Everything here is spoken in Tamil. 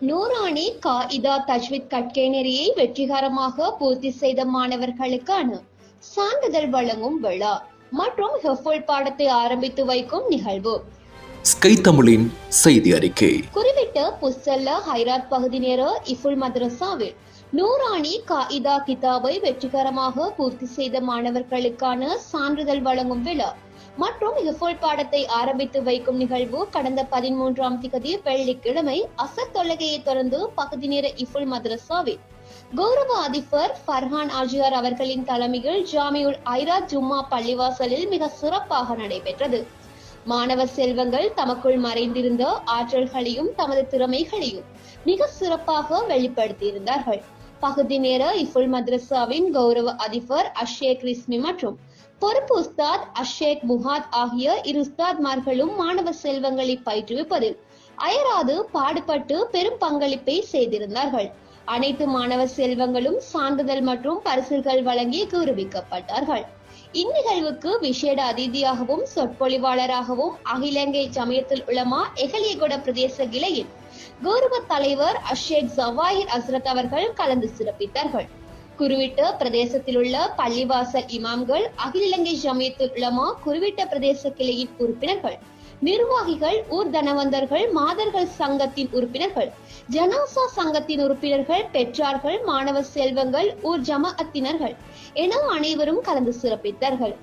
நூறானி காயிதா தஜ்வித் கட்கேனரியை வெற்றிகரமாக பூர்த்தி செய்த மாணவர்களுக்கான சான்றிதழ் வழங்கும் விழா மற்றும் ஹெஃபுல் பாடத்தை ஆரம்பித்து வைக்கும் நிகழ்வு. ஸ்கை தமிழின் செய்தி அறிக்கை. குறிப்பிட்ட புஸ்தல்ல ஹைராத் பகுதி நேர இஃபுல் மதரசாவில் நூறாணி காயிதா கிதாபை வெற்றிகரமாக பூர்த்தி செய்த மாணவர்களுக்கான சான்றிதழ் வழங்கும் விழா. மற்றும் இஃபுல் பாடத்தை ஆரம்பித்து வைக்கும் நிகழ்வு. கடந்த பதிமூன்றாம் திகதி வெள்ளிக்கிழமை அசத் தொழுகையை தொடர்ந்து பகுதி நேர இஃபுல் மதரசாவில். கௌரவ அதிபர் ஃபர்ஹான் ஆஜியார் அவர்களின் தலைமையில் ஜாமியுல் ஐரா ஜும்மா பள்ளிவாசலில் மிக சிறப்பாக நடைபெற்றது. மாணவ செல்வங்கள் தமக்குள் மறைந்திருந்த ஆற்றல்களையும் தமது திறமைகளையும் மிக சிறப்பாக வெளிப்படுத்தியிருந்தார்கள். பகுதி நேர இஃபுல் மதரசாவின் கௌரவ அதிபர் அஷேக் ரிஸ்மி மற்றும் பொறுப்பு உஸ்தாத் அஷேக் முஹாத் ஆகிய இரு உஸ்தாத்மார்களும் மாணவ செல்வங்களை பயிற்றுவிப்பதில் அயராது பாடுபட்டு பெரும் பங்களிப்பை செய்திருந்தார்கள். அனைத்து மாணவ செல்வங்களும் சான்றிதழ் மற்றும் பரிசுகள் வழங்கி கௌரவிக்கப்பட்டார்கள். இந்நிகழ்வுக்கு விசேட அதிதியாகவும் சொற்பொழிவாளராகவும் அகிலங்கை சமயத்தில் உள்ளமா எகலியகுட பிரதேச கிளையில் கௌரவ தலைவர் அஷேக் ஜவாஹிர் அஸ்ரத் அவர்கள் கலந்து சிறப்பித்தார்கள். குருவிட்ட பிரதேசத்தில் உள்ள பள்ளிவாசல் இமாம்கள் அகில இலங்கை ஜமியத்துல் உலமா குருவிட்ட பிரதேச கிளையின் உறுப்பினர்கள் நிர்வாகிகள் ஊர் தனவந்தர்கள் மாதர்கள் சங்கத்தின் உறுப்பினர்கள் ஜனாசா சங்கத்தின் உறுப்பினர்கள் பெற்றார்கள் மாணவ செல்வங்கள் ஊர் ஜமாஅத்தினர்கள் என அனைவரும் கலந்து சிறப்பித்தார்கள்.